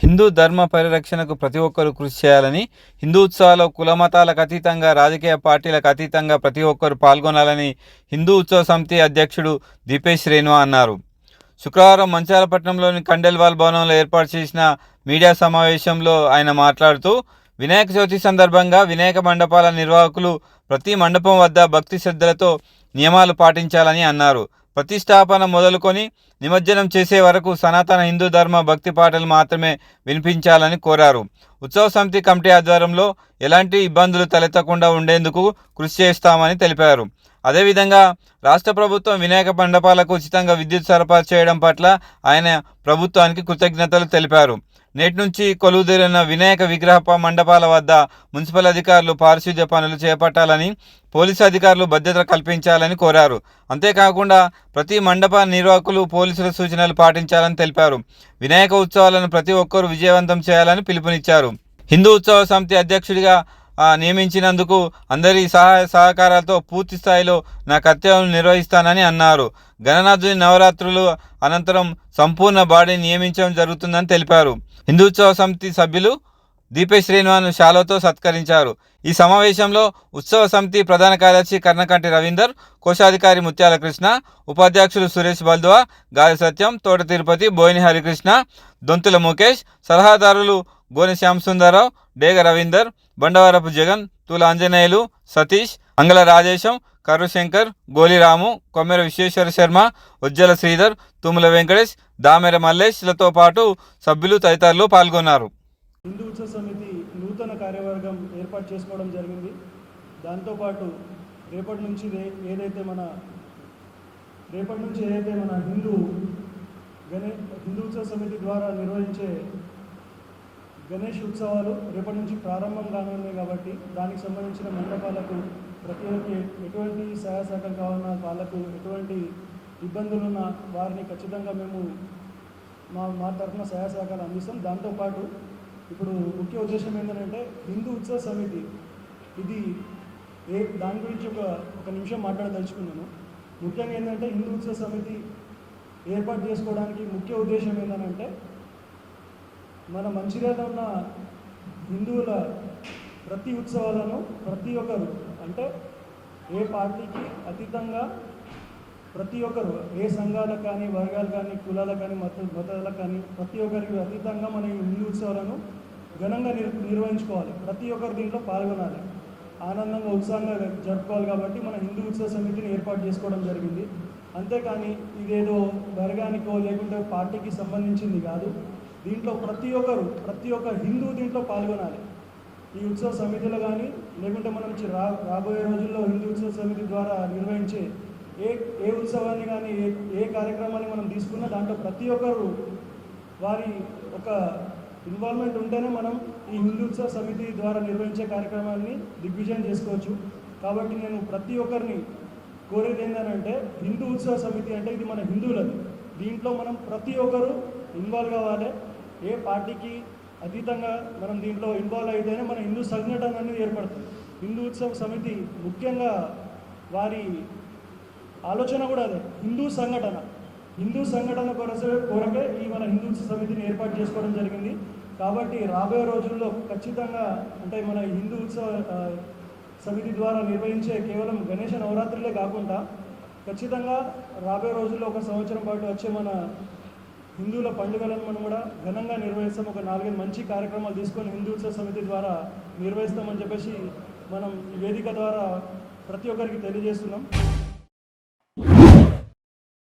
హిందూ ధర్మ పరిరక్షణకు ప్రతి ఒక్కరూ కృషి చేయాలని హిందూ ఉత్సవాల్లో కులమతాలకు అతీతంగా రాజకీయ పార్టీలకు అతీతంగా ప్రతి ఒక్కరూ పాల్గొనాలని హిందూ ఉత్సవ సమితి అధ్యక్షుడు దీపేష్ రేణువా అన్నారు. శుక్రవారం మంచాలపట్నంలోని కండెల్వాల్ భవనంలో ఏర్పాటు చేసిన మీడియా సమావేశంలో ఆయన మాట్లాడుతూ వినాయక చవితి సందర్భంగా వినాయక మండపాల నిర్వాహకులు ప్రతి మండపం వద్ద భక్తి శ్రద్ధలతో నియమాలు పాటించాలని అన్నారు. ప్రతిష్టాపన మొదలుకొని నిమజ్జనం చేసే వరకు సనాతన హిందూ ధర్మ భక్తి పాటలు మాత్రమే వినిపించాలని కోరారు. ఉత్సవ సమితి కమిటీ ఆధ్వర్యంలో ఎలాంటి ఇబ్బందులు తలెత్తకుండా ఉండేందుకు కృషి చేస్తామని తెలిపారు. అదేవిధంగా రాష్ట్ర ప్రభుత్వం వినాయక మండపాలకు ఉచితంగా విద్యుత్ సరఫరా చేయడం పట్ల ఆయన ప్రభుత్వానికి కృతజ్ఞతలు తెలిపారు. నేటి నుంచి కొలువుదీరిన వినాయక విగ్రహ మండపాల వద్ద మున్సిపల్ అధికారులు పారిశుద్ధ్య పనులు చేపట్టాలని పోలీసు అధికారులు భద్రత కల్పించాలని కోరారు. అంతేకాకుండా ప్రతి మండప నిర్వాహకులు పోలీసుల సూచనలు పాటించాలని తెలిపారు. వినాయక ఉత్సవాలను ప్రతి ఒక్కరూ విజయవంతం చేయాలని పిలుపునిచ్చారు. హిందూ ఉత్సవ సమితి అధ్యక్షుడిగా నియమించినందుకు అందరి సహాయ సహకారాలతో పూర్తి స్థాయిలో నా కర్తవ్యం నిర్వహిస్తానని అన్నారు. గణనాథుని నవరాత్రులు అనంతరం సంపూర్ణ బాడీని నియమించడం జరుగుతుందని తెలిపారు. హిందూత్సవ సమితి సభ్యులు దీపేష్ శ్రీనివాను శాలతో సత్కరించారు. ఈ సమావేశంలో ఉత్సవ సమితి ప్రధాన కార్యదర్శి కర్ణకంటి రవీందర్ కోశాధికారి ముత్యాల కృష్ణ ఉపాధ్యక్షులు సురేష్ బల్దువా గాలి సత్యం తోట తిరుపతి బోయిని హరికృష్ణ దొంతుల ముఖేష్ సలహాదారులు గోని శ్యామసుందరరావు డేగ రవీందర్ బండవరపు జగన్ తుల ఆంజనేయులు సతీష్ అంగళ రాజేశం కరుశంకర్ గోలిరాము కొమ్మెర విశ్వేశ్వర శర్మ ఉజ్జల శ్రీధర్ తుమ్మల వెంకటేష్ దామెర మల్లేష్లతో పాటు సభ్యులు తదితరులు పాల్గొన్నారు. హిందూ ఉత్సవ సమితి నూతన కార్యవర్గం ఏర్పాటు చేసుకోవడం జరిగింది. దాంతోపాటు రేపటి నుంచి ఏదైతే మన రేపటి నుంచి ఏదైతే మన హిందూ గణే హిందూ ఉత్సవ సమితి ద్వారా నిర్వహించే గణేష్ ఉత్సవాలు రేపటి నుంచి ప్రారంభం కానున్నాయి కాబట్టి దానికి సంబంధించిన మండపాలకు ప్రతి ఒక్కరికి ఎటువంటి సహాయ సహకారం కావాలన్నా వాళ్ళకు ఎటువంటి ఇబ్బందులున్న వారిని ఖచ్చితంగా మేము మా మా తరఫున సహాయ సహకారం అందిస్తాం. దాంతోపాటు ఇప్పుడు ముఖ్య ఉద్దేశం ఏంటంటే హిందూ ఉత్సవ సమితి ఇది ఏ దాని గురించి ఒక ఒక నిమిషం మాట్లాడదలుచుకున్నాను. ముఖ్యంగా ఏంటంటే హిందూ ఉత్సవ సమితి ఏర్పాటు చేసుకోవడానికి ముఖ్య ఉద్దేశం ఏంటంటే మన మంచిర్యాలలో ఉన్న హిందువుల ప్రతి ఉత్సవాలను ప్రతి ఒక్కరు అంటే ఏ పార్టీకి అతీతంగా ప్రతి ఒక్కరు ఏ సంఘాలకు కానీ వర్గాలు కానీ కులాలకు కానీ మత మతాలకు కానీ ప్రతి ఒక్కరికి అతీతంగా మన ఈ హిందూ ఉత్సవాలను ఘనంగా నిర్ నిర్వహించుకోవాలి. ప్రతి ఒక్కరు దీంట్లో పాల్గొనాలి. ఆనందంగా ఉత్సాహంగా జరుపుకోవాలి కాబట్టి మన హిందూ ఉత్సవ సమితిని ఏర్పాటు చేసుకోవడం జరిగింది. అంతేకాని ఇదేదో వర్గానికో లేకుంటే పార్టీకి సంబంధించింది కాదు. దీంట్లో ప్రతి ఒక్కరు ప్రతి ఒక్క హిందూ దీంట్లో పాల్గొనాలి. ఈ ఉత్సవ సమితిలో కానీ లేకుంటే మనం రా రాబోయే రోజుల్లో హిందూ ఉత్సవ సమితి ద్వారా నిర్వహించే ఏ ఏ ఉత్సవాన్ని కానీ ఏ ఏ కార్యక్రమాన్ని మనం తీసుకున్నా దాంట్లో ప్రతి ఒక్కరు వారి ఒక ఇన్వాల్వ్మెంట్ ఉంటేనే మనం ఈ హిందూ ఉత్సవ సమితి ద్వారా నిర్వహించే కార్యక్రమాన్ని దిగ్విజయం చేసుకోవచ్చు. కాబట్టి నేను ప్రతి ఒక్కరిని కోరేది ఏంటంటే హిందూ ఉత్సవ సమితి అంటే ఇది మన హిందువులది. దీంట్లో మనం ప్రతి ఒక్కరు ఇన్వాల్వ్ కావాలి. ఏ పార్టీకి అతీతంగా మనం దీంట్లో ఇన్వాల్వ్ అయితేనే మన హిందూ సంఘటన అనేది ఏర్పడుతుంది. హిందూ ఉత్సవ సమితి ముఖ్యంగా వారి ఆలోచన కూడా అదే హిందూ సంఘటన. హిందూ సంఘటన కొరసే కొరకే ఈ మన హిందూ ఉత్సవ సమితిని ఏర్పాటు చేసుకోవడం జరిగింది. కాబట్టి రాబోయే రోజుల్లో ఖచ్చితంగా అంటే మన హిందూ ఉత్సవ సమితి ద్వారా నిర్వహించే కేవలం గణేష నవరాత్రులే కాకుండా ఖచ్చితంగా రాబోయే రోజుల్లో ఒక సంవత్సరం పాటు వచ్చే మన హిందువుల పండుగలను మనం కూడా ఘనంగా నిర్వహిస్తాం. ఒక నాలుగైదు మంచి కార్యక్రమాలు తీసుకొని హిందూ ఉత్సవ సమితి ద్వారా నిర్వహిస్తామని చెప్పేసి మనం ఈ వేదిక ద్వారా ప్రతి ఒక్కరికి తెలియజేస్తున్నాం.